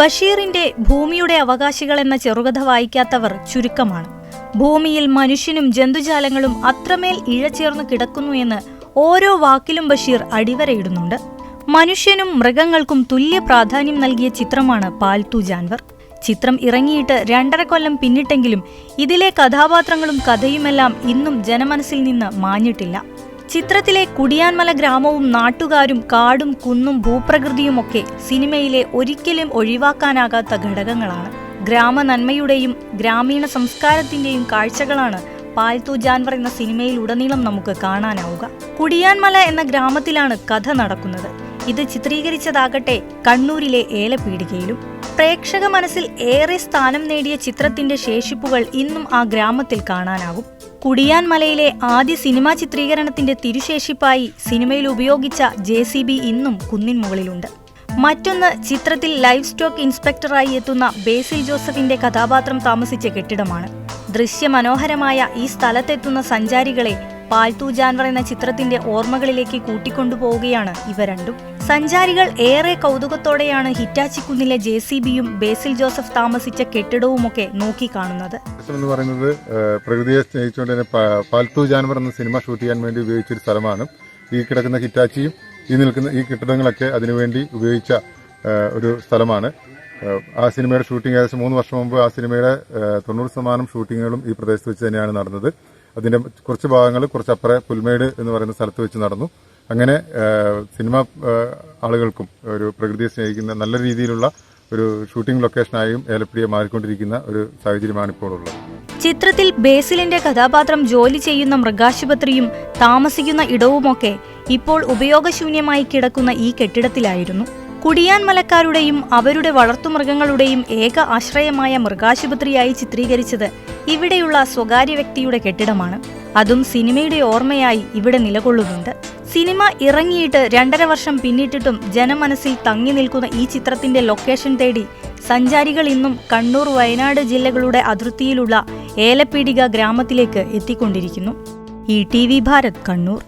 ബഷീറിന്റെ ഭൂമിയുടെ അവകാശികൾ എന്ന ചെറുകഥ വായിക്കാത്തവർ ചുരുക്കമാണ്. ഭൂമിയിൽ മനുഷ്യനും ജന്തുജാലങ്ങളും അത്രമേൽ ഇഴചേർന്ന് കിടക്കുന്നു എന്ന് ഓരോ വാക്കിലും ബഷീർ അടിവരയിടുന്നുണ്ട്. മനുഷ്യനും മൃഗങ്ങൾക്കും തുല്യ പ്രാധാന്യം നൽകിയ ചിത്രമാണ് പാൽത്തു ജാൻവർ. ചിത്രം ഇറങ്ങിയിട്ട് രണ്ടര കൊല്ലം പിന്നിട്ടെങ്കിലും ഇതിലെ കഥാപാത്രങ്ങളും കഥയുമെല്ലാം ഇന്നും ജനമനസ്സിൽ നിന്ന് മാഞ്ഞിട്ടില്ല. ചിത്രത്തിലെ കുടിയാൻമല ഗ്രാമവും നാട്ടുകാരും കാടും കുന്നും ഭൂപ്രകൃതിയുമൊക്കെ സിനിമയിലെ ഒരിക്കലും ഒഴിവാക്കാനാകാത്ത ഘടകങ്ങളാണ്. ഗ്രാമ നന്മയുടെയും ഗ്രാമീണ സംസ്കാരത്തിന്റെയും കാഴ്ചകളാണ് പാൽത്തു ജാൻവർ എന്ന സിനിമയിൽ ഉടനീളം നമുക്ക് കാണാനാവുക. കുടിയാൻമല എന്ന ഗ്രാമത്തിലാണ് കഥ നടക്കുന്നത്. ഇത് ചിത്രീകരിച്ചതാകട്ടെ കണ്ണൂരിലെ ഏലപീടികയിലും. പ്രേക്ഷക മനസ്സിൽ ഏറെ സ്ഥാനം നേടിയ ചിത്രത്തിന്റെ ശേഷിപ്പുകൾ ഇന്നും ആ ഗ്രാമത്തിൽ കാണാനാകും കുടിയാൻ മലയിലെ ആദ്യ സിനിമാ ചിത്രീകരണത്തിന്റെ തിരുശേഷിപ്പായി സിനിമയിൽ ഉപയോഗിച്ച ജെ സി ബി ഇന്നും കുന്നിൻ മുകളിലുണ്ട്. മറ്റൊന്ന് ചിത്രത്തിൽ ലൈഫ് സ്റ്റോക്ക് ഇൻസ്പെക്ടറായി എത്തുന്ന ബേസിൽ ജോസഫിന്റെ കഥാപാത്രം താമസിച്ച കെട്ടിടമാണ്. ദൃശ്യമനോഹരമായ ഈ സ്ഥലത്തെത്തുന്ന സഞ്ചാരികളെ പാൽത്തു ജാൻവർ എന്ന ചിത്രത്തിന്റെ ഓർമ്മകളിലേക്ക് കൂട്ടിക്കൊണ്ടുപോവുകയാണ് ഇവ രണ്ടും. സഞ്ചാരികൾ ഏറെ കൗതുകത്തോടെയാണ് ഹിറ്റാച്ചിക്കുന്നിലെ ജെ സി ബിയും ബേസിൽ ജോസഫ് താമസിച്ച കെട്ടിടവുമൊക്കെ നോക്കിക്കാണുന്നത്. എന്ന് പറയുന്നത് പ്രകൃതിയെ സ്നേഹിച്ചുകൊണ്ട് തന്നെ പാൽത്തു ജാനവർ എന്ന സിനിമ ഷൂട്ട് ചെയ്യാൻ വേണ്ടി ഉപയോഗിച്ചൊരു സ്ഥലമാണ്. ഈ കിടക്കുന്ന ഹിറ്റാച്ചിയും ഈ നിൽക്കുന്ന ഈ കെട്ടിടങ്ങളൊക്കെ അതിനുവേണ്ടി ഉപയോഗിച്ച ഒരു സ്ഥലമാണ്. ആ സിനിമയുടെ ഷൂട്ടിംഗ് ഏകദേശം മൂന്ന് വർഷം മുമ്പ് ആ സിനിമയുടെ തൊണ്ണൂറ് ശതമാനം ഷൂട്ടിങ്ങുകളും ഈ പ്രദേശത്ത് വെച്ച് തന്നെയാണ് നടന്നത്. അതിന്റെ കുറച്ച് ഭാഗങ്ങൾ കുറച്ചപ്പുറേ പുൽമേട് എന്ന് പറയുന്ന സ്ഥലത്ത് വെച്ച് നടന്നു. അങ്ങനെ സിനിമ ആളുകൾക്കും ഒരു പ്രകൃതിയെ സ്നേഹിക്കുന്ന നല്ല രീതിയിലുള്ള ഒരു ഷൂട്ടിംഗ് ലൊക്കേഷനായും ഏലപ്പിടിയെ മാറിക്കൊണ്ടിരിക്കുന്ന ഒരു സാഹചര്യമാണ് ഇപ്പോൾ ഉള്ളത് ചിത്രത്തിൽ ബേസിലിന്റെ കഥാപാത്രം ജോലി ചെയ്യുന്ന മൃഗാശുപത്രിയും താമസിക്കുന്ന ഇടവുമൊക്കെ ഇപ്പോൾ ഉപയോഗശൂന്യമായി കിടക്കുന്ന ഈ കെട്ടിടത്തിലായിരുന്നു. കുടിയാൻ മലക്കാരുടെയും അവരുടെ വളർത്തുമൃഗങ്ങളുടെയും ഏക ആശ്രയമായ മൃഗാശുപത്രിയായി ചിത്രീകരിച്ചത് ഇവിടെയുള്ള സ്വകാര്യ വ്യക്തിയുടെ കെട്ടിടമാണ്. അതും സിനിമയുടെ ഓർമ്മയായി ഇവിടെ നിലകൊള്ളുന്നുണ്ട്. സിനിമ ഇറങ്ങിയിട്ട് രണ്ടര വർഷം പിന്നിട്ടിട്ടും ജനമനസ്സിൽ തങ്ങി നിൽക്കുന്ന ഈ ചിത്രത്തിന്റെ ലൊക്കേഷൻ തേടി സഞ്ചാരികൾ ഇന്നും കണ്ണൂർ വയനാട് ജില്ലകളുടെ അതിർത്തിയിലുള്ള ഏലപ്പീടിക ഗ്രാമത്തിലേക്ക് എത്തിക്കൊണ്ടിരിക്കുന്നു. ഈ ടി ഭാരത് കണ്ണൂർ.